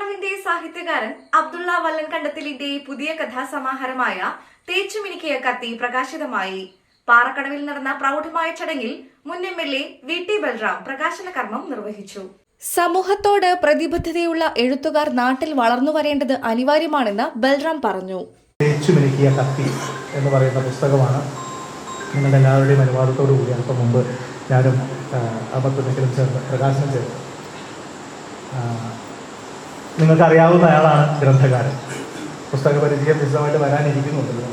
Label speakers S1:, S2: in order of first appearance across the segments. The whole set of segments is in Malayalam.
S1: പാറക്കടവിന്റെ സാഹിത്യകാരൻ അബ്ദുള്ള വല്ലൻകണ്ടത്തിലിന്റെ പുതിയ കഥാസമാഹാരമായ തേച്ചുമിനിക്കിയ കത്തി പ്രകാശിതമായി പാറക്കടവിൽ നടന്ന പ്രൗഢമായ ചടങ്ങിൽ മുൻ M L A V T Balram പ്രകാശന കർമ്മം നിർവഹിച്ചു സമൂഹത്തോട് പ്രതിബദ്ധതയുള്ള എഴുത്തുകാർ നാട്ടിൽ വളർന്നു വരേണ്ടത് അനിവാര്യമാണെന്ന് ബൽറാം പറഞ്ഞു
S2: കത്തി എന്ന് പറയുന്ന പുസ്തകമാണ് നിങ്ങളുടെ എല്ലാവരുടെയും അനുവാദത്തോടു കൂടി അല്പം മുമ്പ് ഞാനും അബദ്ധത്തിലും ചേർന്ന് പ്രകാശനം ചെയ്തു ആ, നിങ്ങൾക്കറിയാവുന്ന അയാളാണ് ഗ്രന്ഥകാരൻ. പുസ്തക പരിചയം വിശദമായിട്ട് വരാനിരിക്കുന്നുണ്ട്.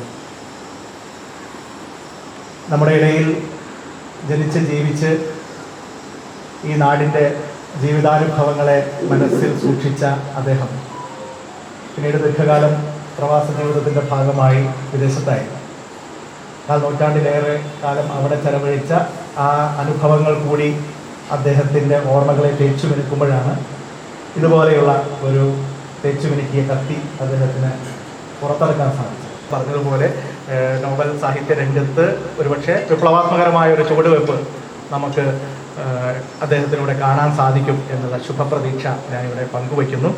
S2: നമ്മുടെ ഇടയിൽ ജനിച്ച് ജീവിച്ച് ഈ നാടിന്റെ ജീവിതാനുഭവങ്ങളെ മനസ്സിൽ സൂക്ഷിച്ച അദ്ദേഹം പിന്നീട് ദീർഘകാലം പ്രവാസ ജീവിതത്തിന്റെ ഭാഗമായി വിദേശത്തായി. കാൽ നൂറ്റാണ്ടിലേറെ കാലം അവിടെ ചെലവഴിച്ച ആ അനുഭവങ്ങൾ കൂടി അദ്ദേഹത്തിന്റെ ഓർമ്മകളെ തേച്ചു മിനുക്കുമ്പോഴാണ് ഇതുപോലെയുള്ള ഒരു തേച്ചു മിനുക്കിയ കത്തി അദ്ദേഹത്തിന് പുറത്തെടുക്കാൻ സാധിച്ചു. പറഞ്ഞതുപോലെ നോവൽ സാഹിത്യ രംഗത്ത് ഒരുപക്ഷെ വിപ്ലവാത്മകരമായ ഒരു ചുവടുവെപ്പ് നമുക്ക് അദ്ദേഹത്തിലൂടെ കാണാൻ സാധിക്കും എന്നുള്ള ശുഭപ്രതീക്ഷ ഞാനിവിടെ പങ്കുവയ്ക്കുന്നു.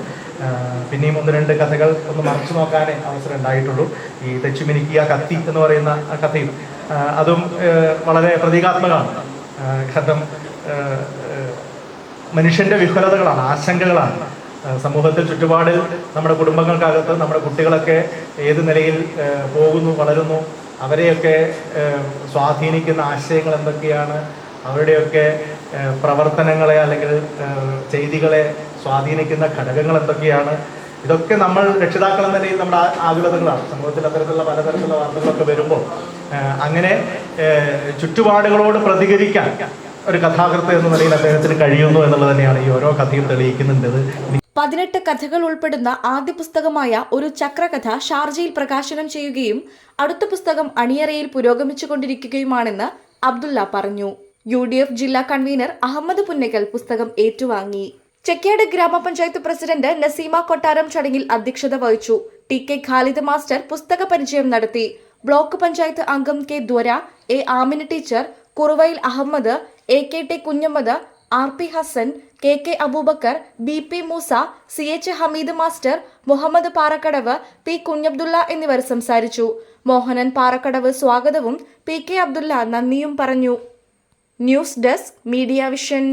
S2: ഏഹ്, പിന്നെയും ഒന്ന് രണ്ട് കഥകൾ ഒന്ന് മറച്ചു നോക്കാനേ അവസരം ഉണ്ടായിട്ടുള്ളൂ. ഈ തെച്ചുമിനിക്കിയ കത്തി എന്ന് പറയുന്ന കഥയും അതും വളരെ പ്രതീകാത്മകമാണ്. കഥം മനുഷ്യന്റെ വിഫലതകളാണ് ആശങ്കകളാണ്. സമൂഹത്തിൽ ചുറ്റുപാടിൽ നമ്മുടെ കുടുംബങ്ങൾക്കകത്ത് നമ്മുടെ കുട്ടികളൊക്കെ ഏത് നിലയിൽ പോകുന്നു വളരുന്നു അവരെയൊക്കെ സ്വാധീനിക്കുന്ന ആശയങ്ങൾ എന്തൊക്കെയാണ്? അവരുടെയൊക്കെ പ്രവർത്തനങ്ങളെ അല്ലെങ്കിൽ ചെയ്തികളെ സ്വാധീനിക്കുന്ന ഘടകങ്ങൾ എന്തൊക്കെയാണ്? ഇതൊക്കെ നമ്മൾ രക്ഷിതാക്കൾ എന്ന നിലയിൽ നമ്മുടെ ആകുലതകളാണ്. സമൂഹത്തിൽ അത്തരത്തിലുള്ള പലതരത്തിലുള്ള വാർത്തകളൊക്കെ വരുമ്പോൾ അങ്ങനെ ചുറ്റുപാടുകളോട് പ്രതികരിക്കാൻ ഒരു കഥാകൃത്ത് എന്ന നിലയിൽ അദ്ദേഹത്തിന് കഴിയുന്നു എന്നുള്ളത് തന്നെയാണ് ഈ ഓരോ കഥയും തെളിയിക്കുന്നുണ്ടത്.
S1: പതിനെട്ട് കഥകൾ ഉൾപ്പെടുന്ന ആദ്യ പുസ്തകമായ ഒരു ചക്രകഥ ഷാർജയിൽ പ്രകാശനം ചെയ്യുകയും അടുത്ത പുസ്തകം അണിയറയിൽ പുരോഗമിച്ചുകൊണ്ടിരിക്കുകയുമാണെന്ന് അബ്ദുള്ള പറഞ്ഞു. യു ഡി എഫ് ജില്ലാ കൺവീനർ അഹമ്മദ് പുന്നക്കൽ പുസ്തകം ഏറ്റുവാങ്ങി. ചെക്കേട് ഗ്രാമപഞ്ചായത്ത് പ്രസിഡന്റ് നസീമ കൊട്ടാരം ചടങ്ങിൽ അധ്യക്ഷത വഹിച്ചു. ടി കെ ഖാലിദ് മാസ്റ്റർ പുസ്തക പരിചയം നടത്തി. ബ്ലോക്ക് പഞ്ചായത്ത് അംഗം കെ ദ്വര A Amina teacher കുറുവയിൽ Ahammed A K T Kunhammad R P Hasan K K Aboobacker B P Moosa C H Hameed master Muhammad Parakkadavu P Kunhabdulla എന്നിവർ സംസാരിച്ചു. മോഹനൻ പാറക്കടവ് സ്വാഗതവും പി കെ അബ്ദുള്ള നന്ദിയും പറഞ്ഞു. News desk media vision.